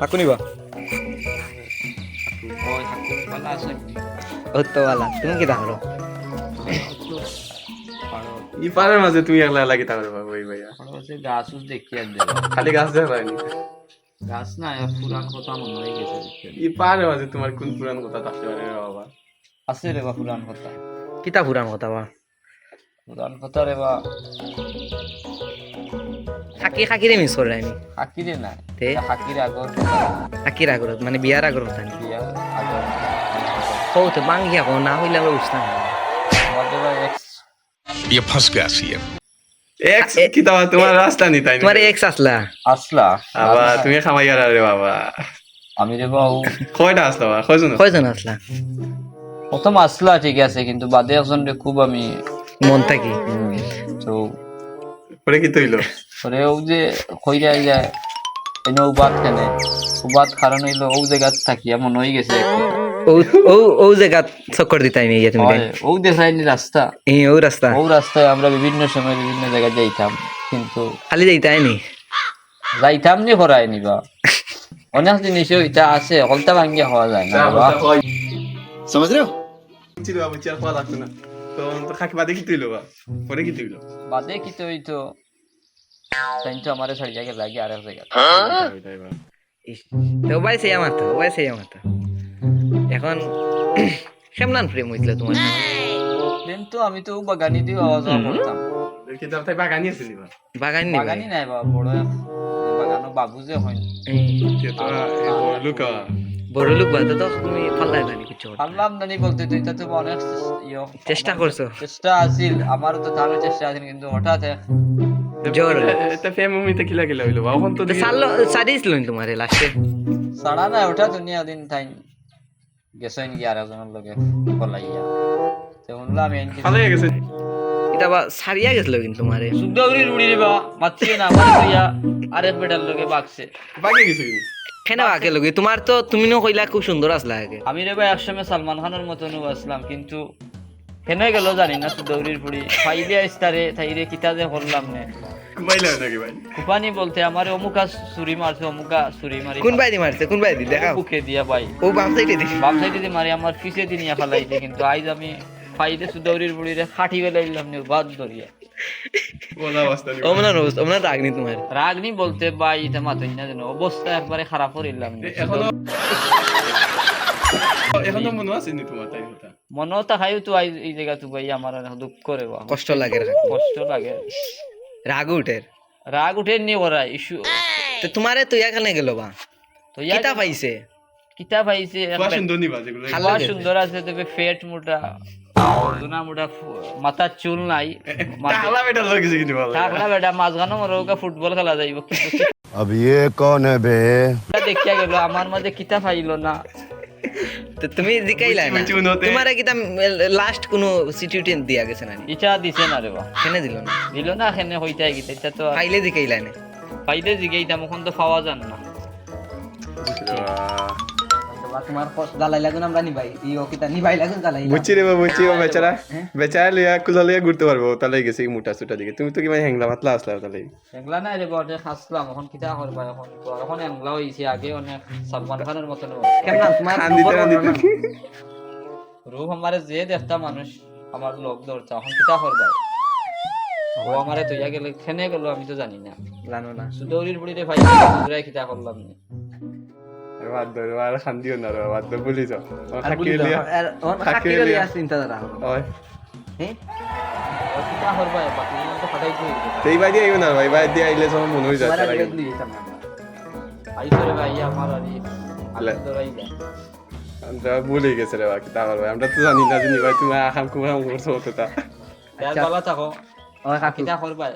হাকু নিবা ওই আছে ও তো বালা তুমি কি দেখো ই পারের মাঝে তুমি একলা লাগি তাহলে বাবা ওই ভাইয়া? গাছ উছ দেখি আর খালি গাছ দেখা পারেনি গাছ না পুরান কথা মনে হয়ে গেছে। ই পারের মাঝে তোমার কোন পুরান কথা থাকতে পারে বাবা? আছে রে বা পুরান কথা। কিতা পুরান কথা বা? পুরান কথা রে বা হাকি হাকিরে মিস করে আমি হাকিরে না তে? হাকিরে আগর হাকির আগরত মানে বিয়ার আগর কথা নি বিয়া আগর ও তো বাঙ্গিয়া কো না হইলে আমরা বুঝতাম না। আমাদের বা এক্স ये फंस गया सीएम এক্স কি তাও তোমার রাস্তা নি তাই না তোমার এক্স আসলা আসলা আবার তুমি খামাইয়া রে বাবা আমি রে বা ও কয়টা আসতো বাবা কয়জন আসতো? কয়জন আসলা প্রথম আসলা ঠিক আছে কিন্তু বাদে একজন রে খুব আমি মন থাকি উম, তো পরে কি তৈল? পরে ও যে কইরা যায় এনে উবাদ কেনে। উবাদ কারণ হইল ও জায়গা থাকি এমন হয়ে গেছে ও ও ও জায়গা চক্কর দিতাই নি তুমি হয়, ও দেখায়নি রাস্তা। এই ও রাস্তা। ও রাস্তায় আমরা বিভিন্ন সময় বিভিন্ন জায়গায় যাইতাম কিন্তু খালি যাইতাই নি? যাইতাম নি করায়নি বা। অনেক জিনিসও এটা আছে হলতা ভাঙ্গিয়া হওয়া যায় না বা। সমাজ রে বাবু চেয়ার পাওয়া লাগতো না। তো তো খাকি বাদে কি বা? পরে কি তৈল বাদে কি তো হইতো তাই তো আমারে ছাড়িয়া গেল লাগে আরেক জায়গা তো ওবাই সেই আমার তো ওবাই সেই আমার তো। এখন কেমনান প্রেম হইছিল তোমার প্রেম তো আমি তো বাগানি দিয়ে আওয়াজ করতাম। তাই বাগানি আছিল বা? বাগান নি বাগানি নাই বা বড় বাগানো বাবু যে হয়। তো লুকা। বড় লোক বাদ তো তুমি পাল্লাই জানি কিছু পারলাম বলতে তুই তো অনেক ইয়ে চেষ্টা করছ? চেষ্টা আছিল আমারও তো তারও চেষ্টা আছিল কিন্তু হঠাৎ জোর। এটা ফেম মুমিতে কিলা কিলা হইল এখন তো তোমারে লাস্টে সাড়া না ওঠা দুনিয়া দিন তাই গেছেন গিয়ে আর একজনের লগে পলাইয়া তো শুনলাম এনকি ভালো হয়ে গেছে। এটা বা সারিয়া গেছিল কিন্তু তোমারে সুগদৌরি রুড়ি রে বা মাতছে না আরেক বেটার লগে বাগছে। গেছে কিন্তু। কেন আগে লগে? তোমার তো তুমি নো কইলা খুব সুন্দর আসলা আগে। আমি রে ভাই একসময় সালমান খানের মতন আসলাম কিন্তু কেন গেল জানি না সুদৌরির পুড়ি। ফাইলে আইস্তারে তাইরে কিতা যে করলাম নে। কুমাইলা নাকি ভাই? কুপানি বলতে আমার অমুকা চুরি মারছে অমুকা চুরি মারি কোন বাইদি মারছে? কোন বাইদি দেখাও। বুকে দিয়া ভাই। ও বাম সাইডে দেখি বাম সাইডে দিয়ে মারি আমার পিছে দিয়ে নিয়ে ফেলাইছে কিন্তু আইজ আমি ফাইলে সুদৌরির বুড়িরে খাটি বেলাইলাম নি বাদ ধরিয়া। অবস্থা রাগনি তোমার। বলতে ভাই এটা না যেন অবস্থা একবারে খারাপ করিলাম। এখনও এখনও মনে আছে নি তোমার তাই কথা? মনেও তাকাইও তো এই জায়গা তো ভাই আমার দুঃখ করে কষ্ট লাগে কষ্ট লাগে। রাগ উঠের। রাগ উঠে নি ওরা ইস্যু। তো তোমারে তো ইয়াখানে গেল বা? তো ইয়া কিতা পাইছে কিতা পাইছে সুন্দর আছে তবে ফেট মোটা। দুনা মোটা ফু- মাথার চুল নাই তাহলা বেটা লাগছে কিন্তু ভালো থাকলা বেটা মাঝখানো মরোগা ফুটবল খেলা যাইব কিন্তু अब ये कौन है बे কিতা দেখিয়া গেল আমার মাঝে কিতা পাইল না তো তুমি জিকাইলা না বুঝছি, বুঝছি, নতে। তোমারে কিতা লাস্ট কোনো সিচুয়েশন দিয়া গেছে না ইটা দিছে না রে বা কেনে দিল না দিল না খেনে হইতাই গিতে এটা তো আর খাইলে জিকাইলা না পাইলে জিগাইতাম এখন তো পাওয়া যান না তোমার জ্বালাই লাগুন আমরা নিবাই। ইও কিতা নিবাই লাগুন জ্বালাই বুঝছি রে বাবা বুঝছি বেচারা। বেচারা লিয়া কুলা লিয়া ঘুরতে পারব তাহলে গেছে মোটা সুটা দিকে। তুমি তো কি মানে হ্যাংলা পাতলা আসলা তাহলে। এগুলা নাই রে বটে খাসলাম এখন কিতা করবা এখন? এখন এংলা হইছে আগে অনেক সালমান খানের মতন কেমন তোমার খান দিতে রূপ আমারে যে দেখতা মানুষ আমার লোক ধরতা এখন কিতা করবা? ও আমারে তৈয়া গেলে খেনে গেল আমি তো জানি না। জানো না। সুদৌরির বুড়িরে ভাই কিতা করলাম না? বাদ ধর আর খান দিও না ধর বলি যাও আর খাকি বলি দাও, লিয়া আর ওর খাকি খাকিরে লিয়া। লিয়া চিন্তা ওই হ্যাঁ কই তো এই বাদি আইও না ভাই বাদ দিয়ে আইলে সব মনে হয়ে যাচ্ছে আমার ভুলে গেছে রে বাকি তাহলে ভাই আমরা তো জানি না জানি ভাই তুমি আখাম কুমাম করছ তার বালা থাকো কিতা করবা